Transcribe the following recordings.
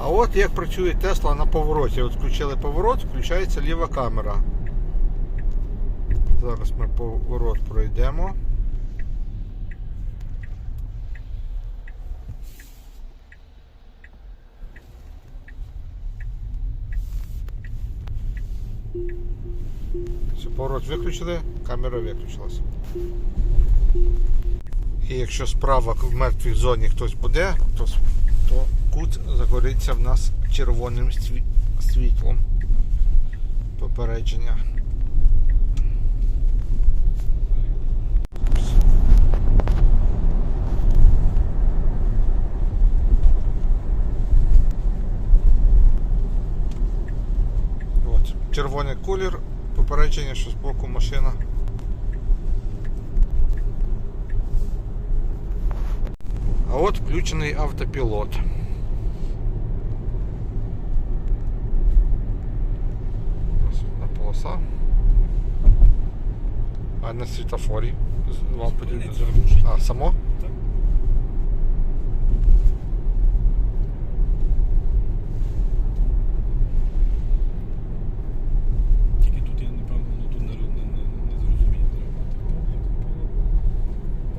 А от як працює Тесла на повороті. От включили поворот, включається ліва камера. Зараз ми поворот пройдемо. Все, поворот виключили, камера виключилась. І якщо справа в мертвій зоні хтось буде, то, то кут загориться в нас червоним світлом. Попередження. От, червоний колір, попередження, що збоку машина. А от включений автопілот. Ось одна полоса. А на світофорі з- вам потрібно зробити. А, само? Так. Тільки тут я напевно ну, тут не, не, не, не зрозумію, треба мати повний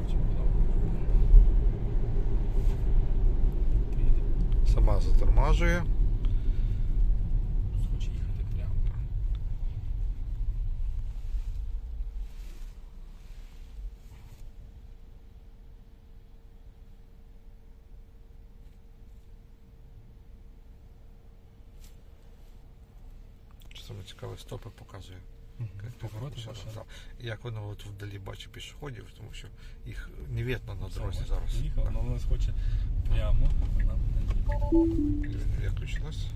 Бачимо, куди Приїде. Сама затормажує. Хоче їхати прямо. Що саме цікаве, стопи показує. Повороти так. І Як воно от вдалі бачить пішоходів, тому що їх не видно на дорозі зараз. Їхав, Так. але вона хоче прямо. а Нам не їде. І Виключилось.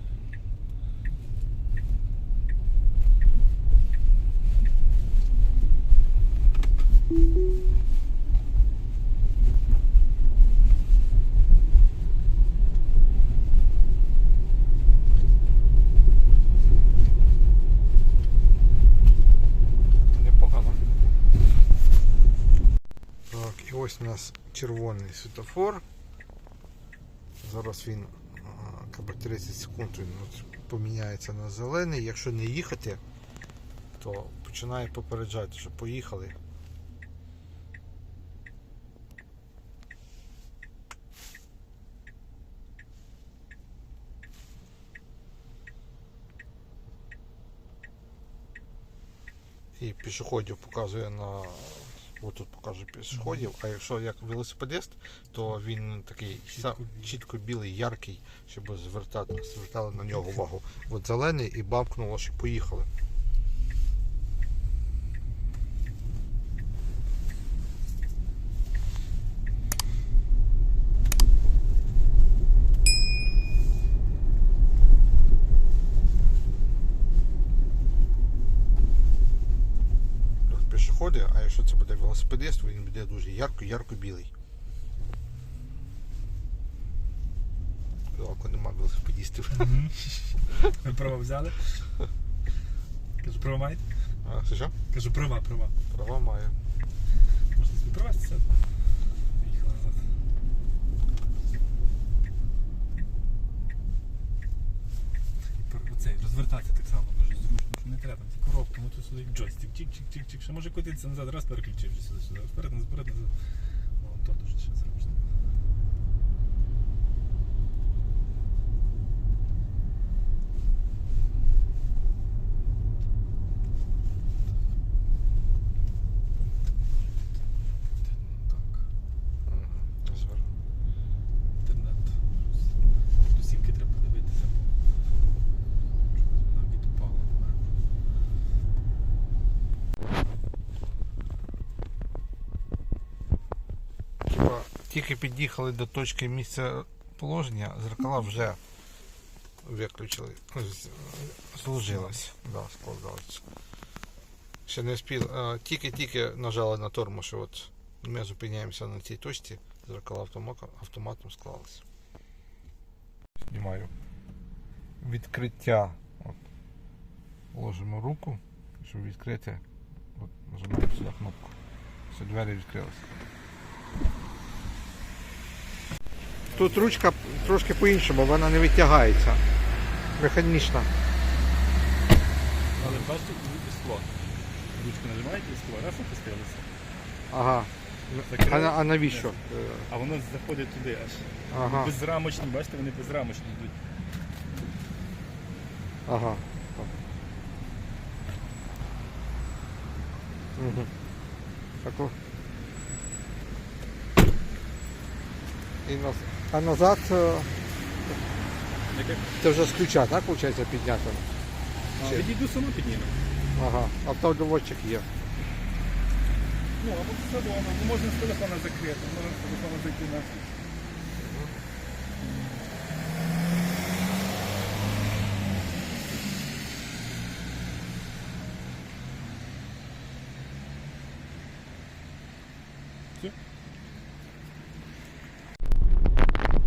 Непогано. Так, і ось у нас червоний світофор. Зараз він а, 30 секунд він поміняється на зелений. Якщо не їхати, то починає попереджати, що поїхали. І пішоходів показує на. От тут покаже пішоходів, а якщо як велосипедист, то він такий Чітко сам, чітко білий, яркий, щоб звертати, звертали на нього увагу. От зелений і бамкнуло, що поїхали. Тут пішоходи, а якщо це буде велосипедист, він буде дуже ярко, ярко білий. Жалко, нема велосипедистів. Ви права взяли? Кажу, права маєте? А, це що? Кажу, права, права. Права має. Можна собі провестися? Оцей, розвертатися так що не треба ці коробки, ну то сюди джойстик, чик-чик-чик-чик, ще може котитися назад, раз переключив сюди, сюди, вперед, назад, вперед, назад. Ну, то дуже ще зручно. Так. Мгм, звер- інтернет. Тусівки треба подивитися, бо чогось вона відпала в мене. Типа, тільки під'їхали до точки місця положення, зеркала вже виключили. Ось, Зложилось. Да, складалось. Ще не встиг. Тільки-тільки нажали на тормоз, і от ми зупиняємося на цій точці, зеркала автоматом, автоматом склалися. Знімаю. Відкриття. От. Ложимо руку, щоб відкрити. От, нажимаємо сюди кнопку. Все, двері відкрилися. Тут ручка трошки по-іншому, вона не відтягається. Механічна. Але бачите, і скло. Ручку нажимаєте і скло, раз опустилося. Ага. А, на- а навіщо? Е, А воно заходить туди аж. Ага. Безрамочні, бачите, вони безрамочні йдуть. Ага. Угу. Так, о. І наз... А назад е, уже це вже з ключа, так, виходить, підняти? А, відійду сама підніме. Ага. Автодоводчик є. Ну, або з салону, ну, можна з телефона закрити, можна з телефона зайти на.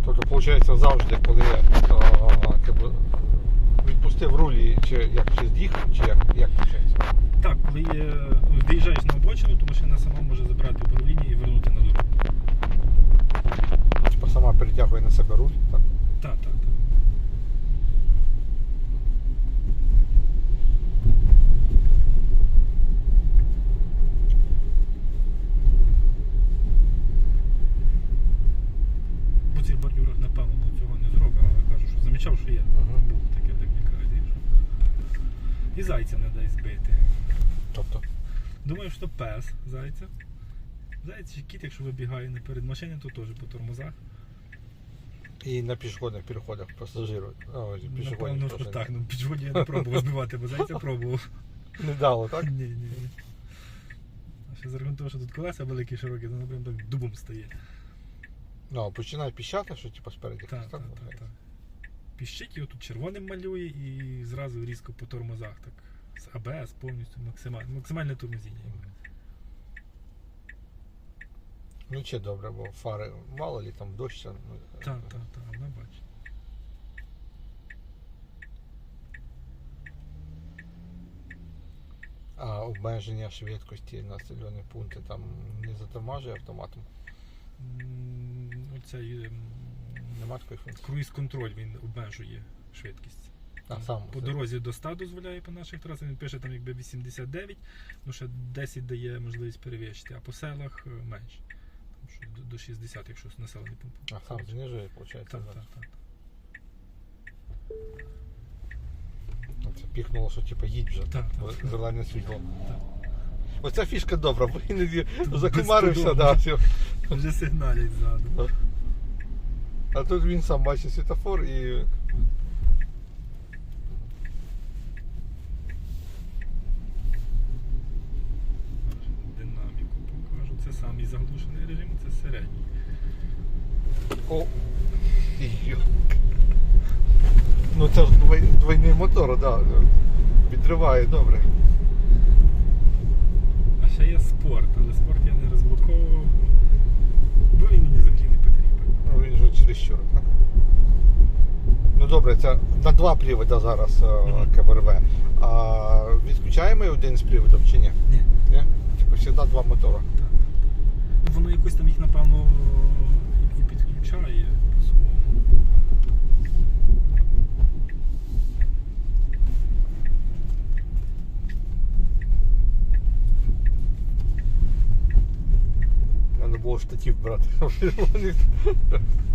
Тобто, виходить, завжди, коли я а, якби, відпустив рулі, чи як чи з'їхав, чи як, як виходить? Так, коли є, ну, виїжджаєш на обочину, то машина сама може забрати управління і вернути на дорогу. Типа сама перетягує на себе руль. Так. Так, так, так. По цих бордюрах, напевно, ну, цього не зробить, але кажу, що замічав, що є. Ага. Було таке декілька разів. Що... І зайця не дай збити. Тобто, Думаю, що пес зайця. Зайць чи кіт, якщо вибігає наперед машини, то теж по тормозах. і на пішохідних переходах пасажирують. О, Напевно, що так. Ну, пішоді я не пробував збивати, бо зайця пробував. Не дало, так? Ні, ні, ні. А ще за рахунок того, що тут колеса великі, широкі, то прям так дубом стає. Ну, а починає піщати, що типу спереді. Так, так, так, так. Піщить його тут червоним малює і зразу різко по тормозах. Так. З АБС повністю максимальне, максимальне тормозіння. Ну чи добре, бо фари мало лі там дощ. Ну, Так, так, так, вона бачить. А обмеження швидкості населені пункти там не затормажує автоматом. М, ем, Нема такої функції. круїз-контроль він обмежує швидкість. А сам по це- дорозі до 100 дозволяє по наших трасах. Він пише там якби 89, ну ще 10 дає можливість перевищити, а по селах е, менше. Що до- до 60, якщо населений пункт. А сам знижує, виходить. Так, так, так. Це піхнуло, що типу їдь вже. Так, так. Зелене світло. Так. Оця фішка добра, бо іноді закумарився, да, все. Вже сигналять ззаду. А тут він сам бачить світофор і. Динаміку покажу. Це самий заглушений режим, це середній. О! Йо. Ну це ж двой- двойний мотор, да. Відриває добре. А ще є спорт, але спорт я не розблоковував, бо він мені взагалі не потрібен. Ну він же через що, так? Ну добре, це на два приводи зараз Мгм. КБРВ. А відключаємо один з приводів чи ні? Ні. Ні? Типу завжди два мотора. Воно якось там їх, напевно, і- підключає по-своєму. Треба було штатів брати.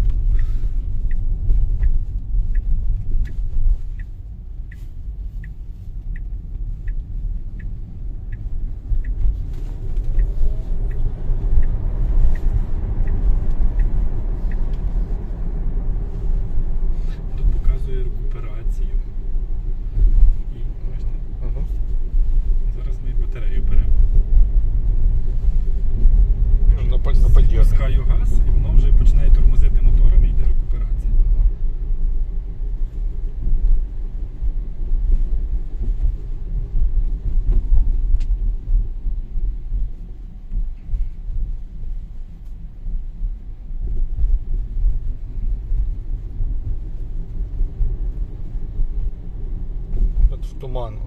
туман, е,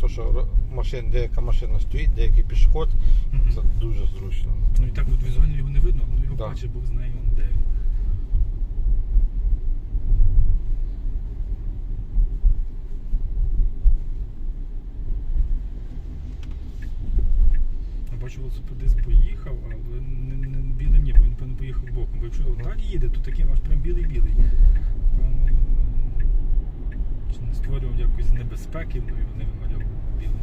то що машин, деяка машина стоїть, деякий пішоход, mm це дуже зручно. Ну і так от візуально його не видно, але його да. бачить, Бог знає де він. Бачу, велосипедист поїхав, але не, не білим ні, бо він певно поїхав боком. Бо якщо так їде, то такий аж прям білий-білий. Створював якось небезпеки, не вимальовував білим.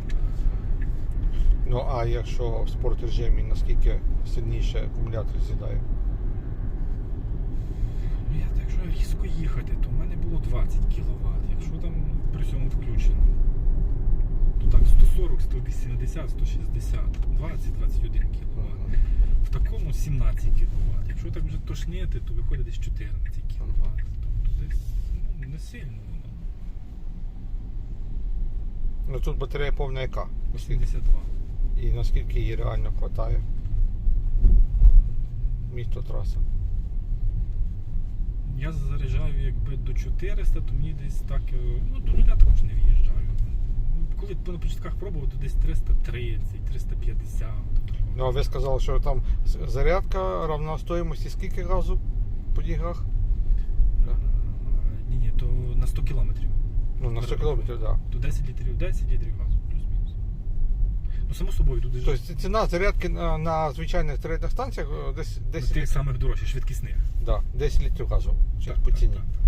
Ну а якщо в спорт режимі, наскільки сильніше акумулятор з'їдає? Ну, я, якщо різко їхати, то в мене було 20 кВт. Якщо там при цьому включено, то так 140, 180, 160, 20, 21 кВт. В такому 17 кВт. Якщо так вже тошнити, то виходить десь 14 кВт. Тобто десь ну, не сильно. Ну тут батарея повна яка? 82. І наскільки її реально вистачає? Місто траса. Я заряджаю якби до 400, то мені десь так. е, Ну, до нуля також не в'їжджаю. Ну, Коли на початках пробував, то десь 330, 350. Ну а ви сказали, що там зарядка равна стоїмості скільки газу по дігах? Ні, ні, то на 100 кілометрів. Ну на 100 кілометрів, так. То 10 літрів, 10 літрів газу, плюс-мінус. Ну, само собою, тут. Тобто ціна зарядки на, на звичайних зарядних станціях е, десь 10 тих літрів. самих дорожчих, швидкісних. Да, 10 літрів газу. Так, по так, ціні. так, так.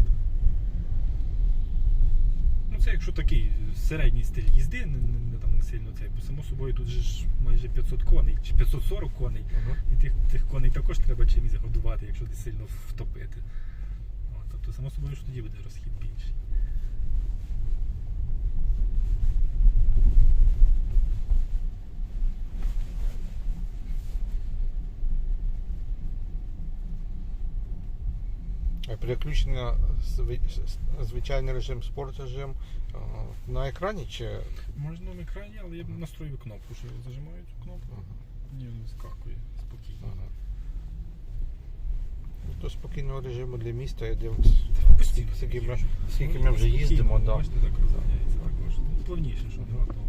Ну це якщо такий середній стиль їзди, не, не, не там не сильно цей, бо само собою тут же ж майже 500 коней, чи 540 коней. Мгм. І тих, тих коней також треба чимось годувати, якщо десь сильно втопити. О, тобто, само собою, що тоді буде розхід більший. Переключення звичайний режим, спорт режим на екрані чи Можна в екрані, але я б настроїв кнопку, що я зажимаю цю кнопку. Ні, він скакує спокійно. Ага. Ну, До спокійного режиму для міста я дивлюсь. Скільки ми, вже їздимо. Бачите, так розганяється. Плавніше, що нема того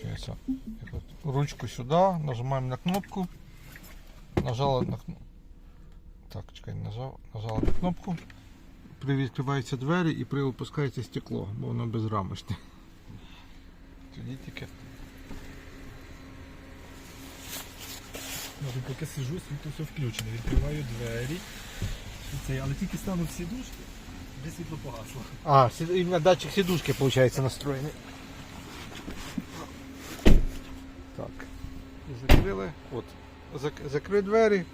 Получается, вот, ручку сюда, нажимаем на кнопку, нажала на кнопку. Так, чекай, нажав, нажала на кнопку. Привідкриваються двері і приопускається стекло, бо воно безрамочне. Тоді тільки. Ну, поки сижу, світло все включене. Відкриваю двері. Це, але тільки стану всі дужки, де світло погасло. А, сі- іменно датчик сидушки, виходить, настроєний. Так. І закрили. От. Зак- закрив двері,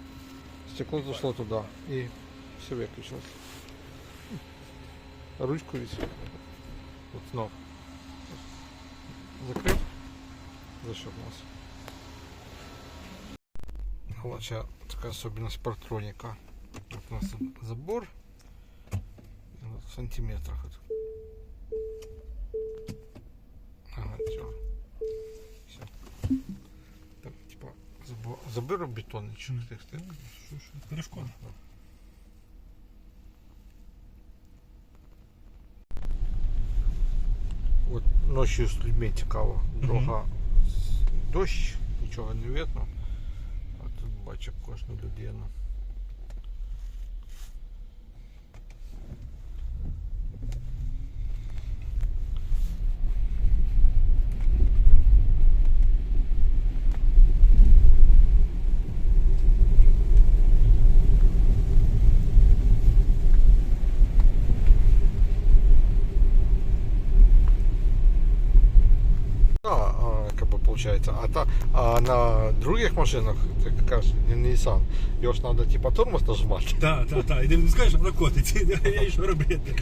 стекло зайшло туди. І все виключилось. Ручку візь. От знов. Закрив. Зашибнувся. Головне, така особливість партроніка. От у нас забор. В сантиметрах. заберу бетон и что ты Що, що, перешкода. От ночі з людьми цікаво. Дорога з- дощ, нічого не видно. А тут бачу кожну людину. Получается. А, та, а на других машинах, ты как раз не Nissan, ее ж надо типа тормоз нажимать. Так, так, так. І не скажеш, вона котиться. Я їй що робити?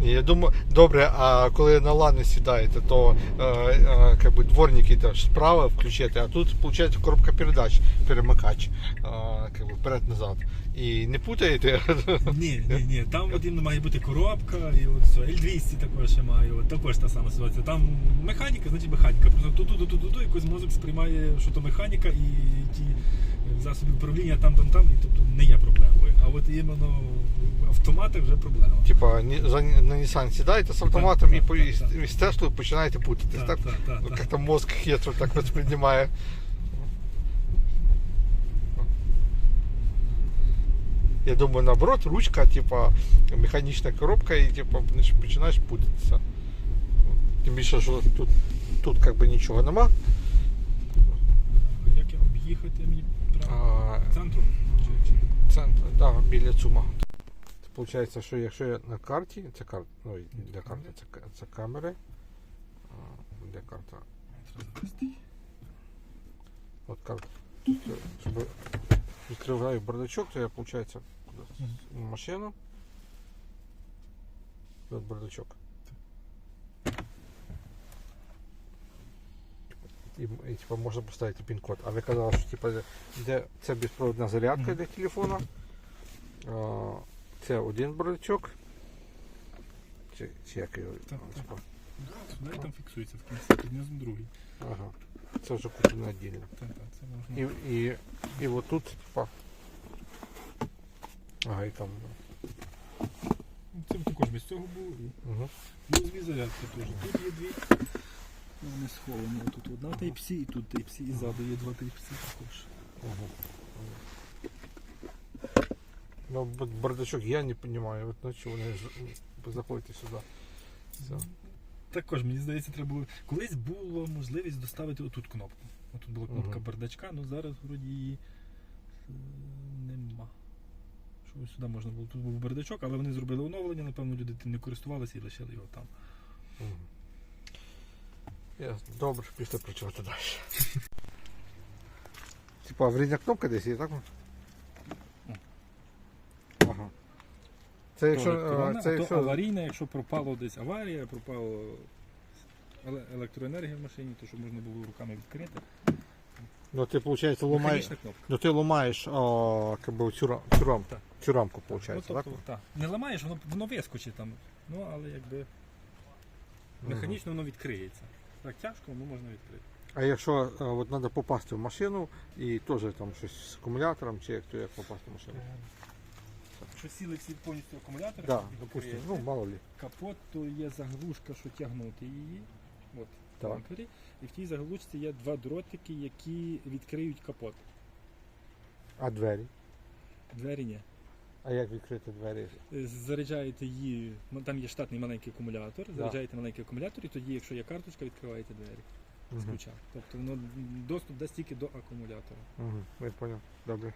Я думаю, добре, а коли на лани сідаєте, то е, е, как би, дворники теж справа включити, а тут виходить коробка передач, перемикач, е, как би, вперед-назад. І не путаєте. Ні, ні, ні. Там от іменно має бути коробка, і от все. L200 також ще має, от також та сама ситуація. Там механіка, значить механіка. Просто ту ту ту ту ту якось мозок сприймає, що то механіка, і ті засоби управління там, там, там, і тобто не є проблемою. А от іменно в автоматах вже проблема. Типа на Nissan сідаєте з автоматом Так, і, так, по- так, і, з- так. і з Теслою починаєте путатись, так? Так, так, так, так. Как-то мозг хитро так воспринимает. Я думаю, наоборот, ручка, типа, механічна коробка, і типа поч- починаєш путатися. Тим більше, що тут, тут как би нічого нема. Як я об'їхати мені право? А, Центру? Чи, чи... центр, да, біля ЦУМа. Це виходить, що якщо я на карті, це карта, ну, для карти, це, ка- це камери. А, Де карта? Треба завести. От карта. Тут, е, щоб відкриваю бардачок, то я, виходить, в машину. І От бардачок. І, і типа, можна поставити пін-код. А ви казали, що типа, де, це зарядка для телефона. А, це один бардачок. Чи, чи як його? Так, так. Сюди там фіксується в кінці, під низом другий. Ага. Це вже куплено віддільно. Так, так, це можна. І, і, і от тут, типа. Ага, і там. Це також без цього було. І Угу. USB зарядки теж. Тут є дві. Вони сховані. Тут одна Type-C і тут Type-C, і ззаду є два Type-C також. Угу. Ну, бардачок я не понимаю, от на чого вони заходите сюди. Все. Також, мені здається, треба було. Колись було можливість доставити отут кнопку. Отут була кнопка бардачка, але зараз вроді її е, нема. Що ось сюди можна було. Тут був бардачок, але вони зробили оновлення, напевно, люди тим не користувалися і лишили його там. Ясно. Добре, після працювати далі. Типа аварійна кнопка десь є, так? Ага. Це якщо. То Це то якщо... аварійна, якщо пропало десь аварія, пропало еле- електроенергія в машині, то щоб можна було руками відкрити. Ну ламаєш. Механічна кнопка. Ну ти ламаєш о, как бы, цю, цю, рам, Так. цю рамку, Ну, виходить, тобто, так? так. Не ламаєш, воно, воно вискочить там. Ну, але якби механічно воно відкриється. Так тяжко, воно можна відкрити. А якщо е, от треба попасти в машину і теж там щось з акумулятором, чи як то як попасти в машину? Якщо сіли всі повністю акумулятори, Так, відкриєте, ну мало ли. капот, то є заглушка, що тягнути її. От, Так. бампері. І в тій заглушці є два дротики, які відкриють капот. А двері? Двері ні. А як відкрити двері? Е, Заряджаєте її, ну, там є штатний маленький акумулятор, заряджаєте маленький акумулятор, і тоді, якщо є карточка, відкриваєте двері з ключа. Тобто воно доступ дасть тільки до акумулятора. Угу. Я понял. Добре.